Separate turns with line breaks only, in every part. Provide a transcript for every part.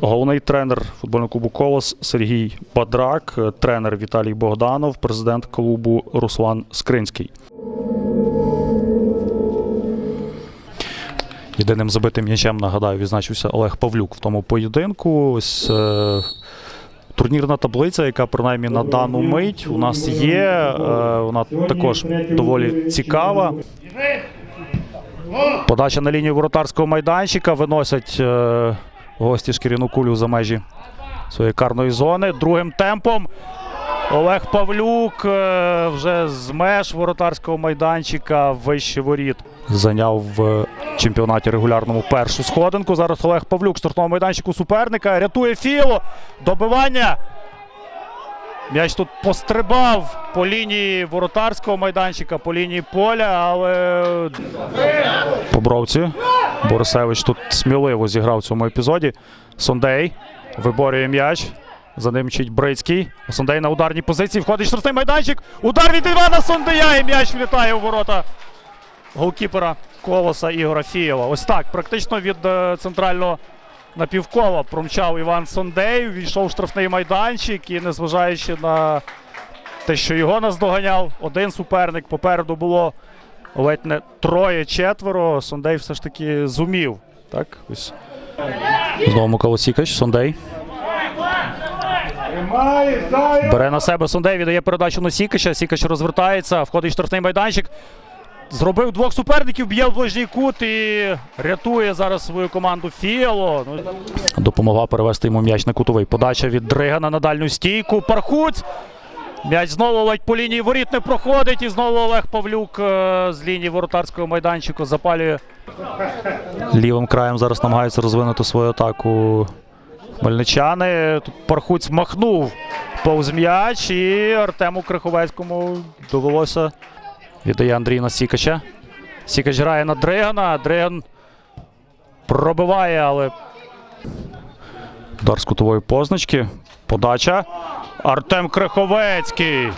Головний тренер футбольного клубу Колос Сергій Бадрак, е, тренер Віталій Богданов, президент клубу Руслан Скринський. Єдиним забитим м'ячем, нагадаю, відзначився Олег Павлюк в тому поєдинку. Ось е, турнірна таблиця, яка принаймні на дану мить у нас є. Е, вона також доволі цікава. Подача на лінію воротарського майданчика. Виносять е, гості шкіряну кулю за межі своєї карної зони. Другим темпом Олег Павлюк е, вже з меж воротарського майданчика вище воріт. Зайняв в чемпіонаті регулярному першу сходинку. Зараз Олег Павлюк в майданчику суперника. Рятує Філо. Добивання. М'яч тут пострибав по лінії воротарського майданчика, по лінії поля, але Побровці. Борисевич тут сміливо зіграв в цьому епізоді. Сондей виборює м'яч. За ним мчить Брицький. Сондей на ударній позиції. Входить штрафний майданчик. Удар від Івана Сондея. І м'яч влітає у ворота голкіпера Колоса Ігора Фієва. Ось так. Практично від е, центрального напівкола промчав Іван Сондей. Війшов в штрафний майданчик і, незважаючи на те, що його наздоганяв, один суперник попереду було ледь не троє-четверо. Сондей все ж таки зумів. Так, ось. Знову Микола Сікач, Сондей. Бере на себе Сондей, віддає передачу на Сікача. Сікач розвертається, входить в штрафний майданчик. Зробив двох суперників, б'є в ближній кут і рятує зараз свою команду Фіало. Ну, Допомогла перевести йому м'яч на кутовий. Подача від Дригана на дальню стійку. Пархуць. М'яч знову ледь по лінії воріт не проходить. І знову Олег Павлюк е, з лінії воротарського майданчику запалює. Лівим краєм зараз намагаються розвинути свою атаку хмельничани. Тут Пархуць махнув повз м'яч, і Артему Криховецькому довелося. Віддає Андрій на Сікача. Сікач грає на Дригана. Дриган пробиває, але удар з кутової позначки. Подача. Артем Криховецький.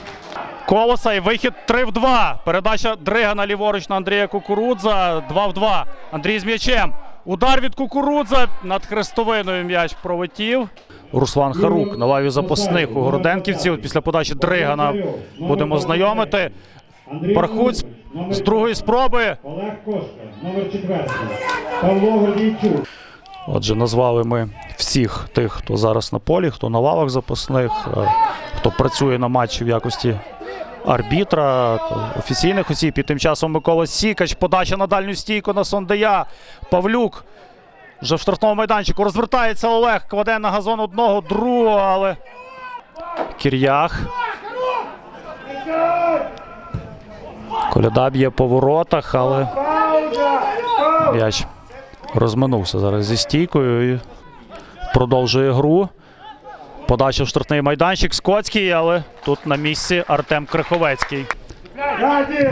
Колоса і вихід 3 в 2. Передача Дригана ліворуч на Андрія Кукурудза. 2 в 2. Андрій з м'ячем. Удар від Кукурудза. Над хрестовиною м'яч пролетів. Руслан Харук на лаві запасних у Городенківців. Після подачі Дригана будемо знайомити. Пархуць з другої спроби.
Олег Кошка, номер 4. Павло Гордійчук.
Отже, назвали ми всіх тих, хто зараз на полі, хто на лавах запасних, е, хто працює на матчі в якості арбітра, офіційних осіб. І тим часом Микола Сікач, подача на дальню стійку на Сондея. Павлюк вже в штрафному майданчику. Розвертається Олег, кладе на газон одного, другого, але Кір'ях. Коляда б'є по воротах, але м'яч розминувся зараз зі стійкою і продовжує гру. Подача в штрафний майданчик Скотський, але тут на місці Артем Криховецький.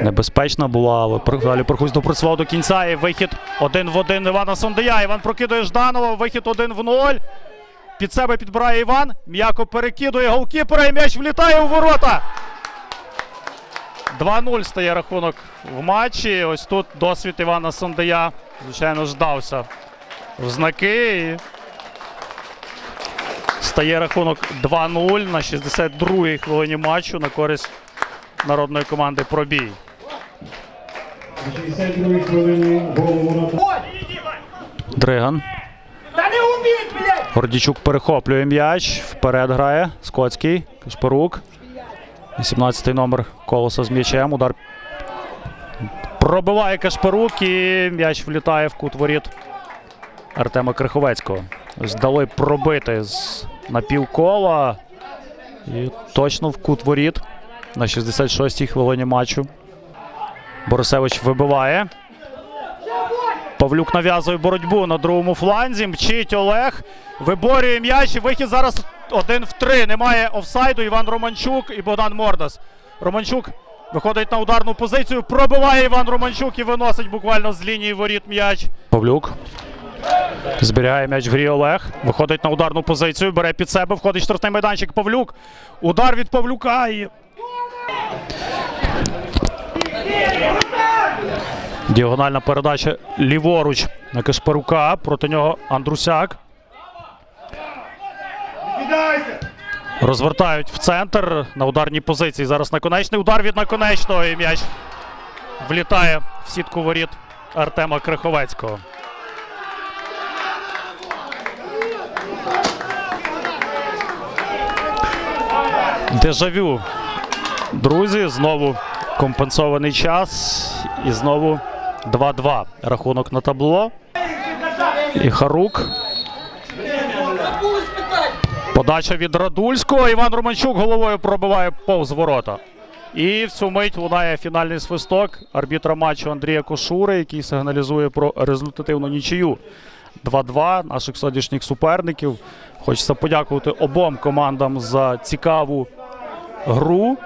Небезпечна була, але далі Прохусь допрацював до кінця. І вихід один в один Івана Сондея. Іван прокидує Жданова. Вихід один в ноль. Під себе підбирає Іван. М'яко перекидує голкіпера і м'яч влітає у ворота. 2-0 стає рахунок в матчі. Ось тут досвід Івана Сондея, звичайно, ждався в знаки. І стає рахунок 2-0 на 62-й хвилині матчу на користь народної команди Пробій.
На 62-й хвилині голову ворота.
Дриган. Гордічук перехоплює м'яч. Вперед грає. Скотський. Кашпарук. 18-й номер колоса з м'ячем. Удар. Пробиває Кашпарук і м'яч влітає в кут воріт Артема Криховецького. Ось дали пробити з напівкола. І точно в кут воріт на 66-й хвилині матчу. Борисевич вибиває. Павлюк нав'язує боротьбу на другому фланзі. Мчить Олег. Виборює м'яч. Вихід зараз один в три. Немає офсайду. Іван Романчук і Богдан Мордас. Романчук виходить на ударну позицію. Пробиває Іван Романчук і виносить буквально з лінії воріт м'яч. Павлюк. Зберігає м'яч в грі Олег. Виходить на ударну позицію. Бере під себе. Входить штрафний майданчик Павлюк. Удар від Павлюка. І... Діагональна передача ліворуч на Кашпарука. Проти нього Андрусяк. Розвертають в центр на ударній позиції. Зараз наконечний удар від наконечного і м'яч влітає в сітку воріт Артема Криховецького. Дежавю. Друзі, знову компенсований час. І знову 2-2. Рахунок на табло. І Харук. Подача від Радульського. Іван Романчук головою пробиває повз ворота. І в цю мить лунає фінальний свисток арбітра матчу Андрія Кошури, який сигналізує про результативну нічию. 2-2 наших сьогоднішніх суперників. Хочеться подякувати обом командам за цікаву гру.